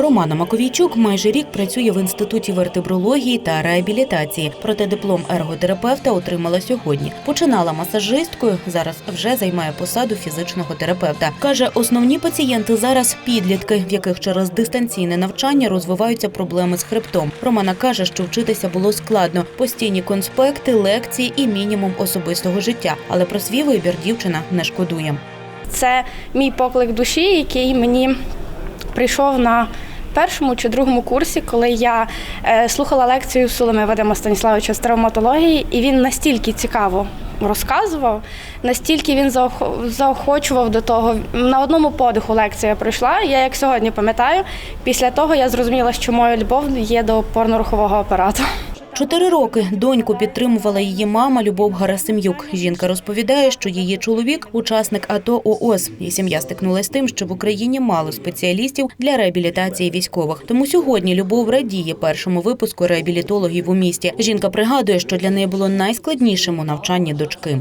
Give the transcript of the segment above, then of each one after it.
Романа Маковійчук майже рік працює в інституті вертебрології та реабілітації. Проте диплом ерготерапевта отримала сьогодні. Починала масажисткою, зараз вже займає посаду фізичного терапевта. каже, основні пацієнти зараз підлітки, в яких через дистанційне навчання розвиваються проблеми з хребтом. Романа каже, що вчитися було складно, постійні конспекти, лекції і мінімум особистого життя. Але про свій вибір дівчина не шкодує. Це мій поклик душі, який мені прийшов на першому чи другому курсі, коли я е, слухала лекцію Сулеми Вадима Станіславовича з травматології, і він настільки цікаво розказував, настільки він заох- заохочував до того. На одному подиху лекція пройшла. Я як сьогодні пам'ятаю, після того я зрозуміла, що моя любов є до опорно-рухового апарату. Чотири роки доньку підтримувала її мама Любов Гарасим'юк. Жінка розповідає, що її чоловік учасник АТО ООС. І сім'я стикнулася з тим, що в Україні мало спеціалістів для реабілітації військових. Тому сьогодні Любов радіє першому випуску реабілітологів у місті. Жінка пригадує, що для неї було найскладнішим у навчанні дочки.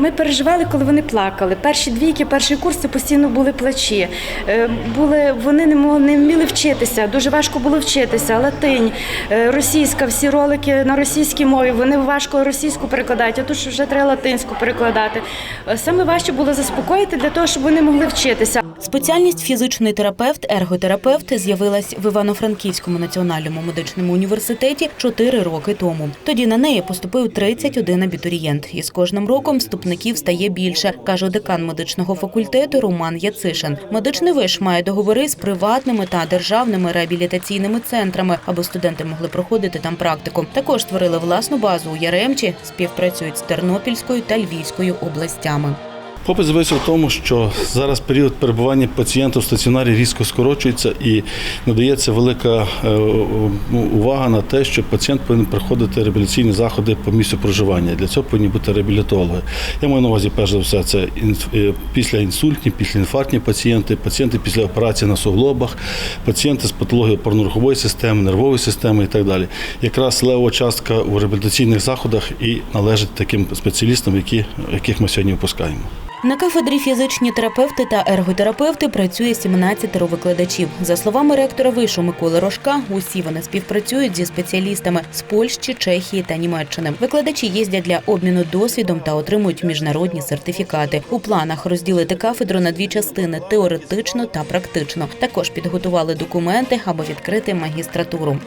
Ми переживали, коли вони плакали. Перші двійки, перший курс це постійно були плачі. Е, Були вони не могли не вміли вчитися. Дуже важко було вчитися. Латинь, е, російська, всі ролики на російській мові. Вони важко російську перекладають, а тут вже треба латинську перекладати. Е, Саме важче було заспокоїти для того, щоб вони могли вчитися. Спеціальність фізичний терапевт, ерготерапевт з'явилась в Івано-Франківському національному медичному університеті чотири роки тому. Тоді на неї поступив 31 абітурієнт, і з кожним роком вступників стає більше, каже декан медичного факультету Роман Яцишин. Медичний виш має договори з приватними та державними реабілітаційними центрами, аби студенти могли проходити там практику. Також створили власну базу у Яремчі, співпрацюють з Тернопільською та Львівською областями. Попит з'явився в тому, що зараз період перебування пацієнта в стаціонарі різко скорочується і надається велика е, увага на те, що пацієнт повинен проходити реабілітаційні заходи по місцю проживання. Для цього повинні бути реабілітологи. Я маю на увазі, перш за все, це е, післяінсультні, післяінфарктні пацієнти, пацієнти після операції на суглобах, пацієнти з патологією опорно-рухової системи, нервової системи і так далі. Якраз левова частка у реабілітаційних заходах і належить таким спеціалістам, які, яких ми сьогодні випускаємо. На кафедрі фізичні терапевти та ерготерапевти працює 17 викладачів. За словами ректора вишу Миколи Рожка, усі вони співпрацюють зі спеціалістами з Польщі, Чехії та Німеччини. Викладачі їздять для обміну досвідом та отримують міжнародні сертифікати. У планах розділити кафедру на дві частини теоретично та практично. Також підготували документи, аби відкрити магістратуру.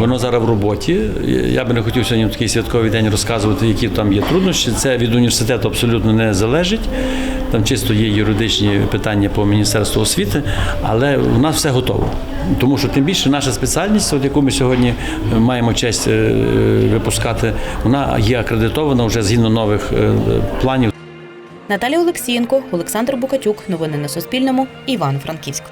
Воно зараз в роботі. Я би не хотів сьогодні в такий святковий день розказувати, які там є труднощі. Це від університету абсолютно не залежить. Там чисто є юридичні питання по Міністерству освіти, але у нас все готово. Тому що тим більше наша спеціальність, от яку ми сьогодні маємо честь е, випускати, вона є акредитована вже згідно нових е, планів. Наталія Олексієнко, Олександр Букатюк. Новини на Суспільному. Івано-Франківськ.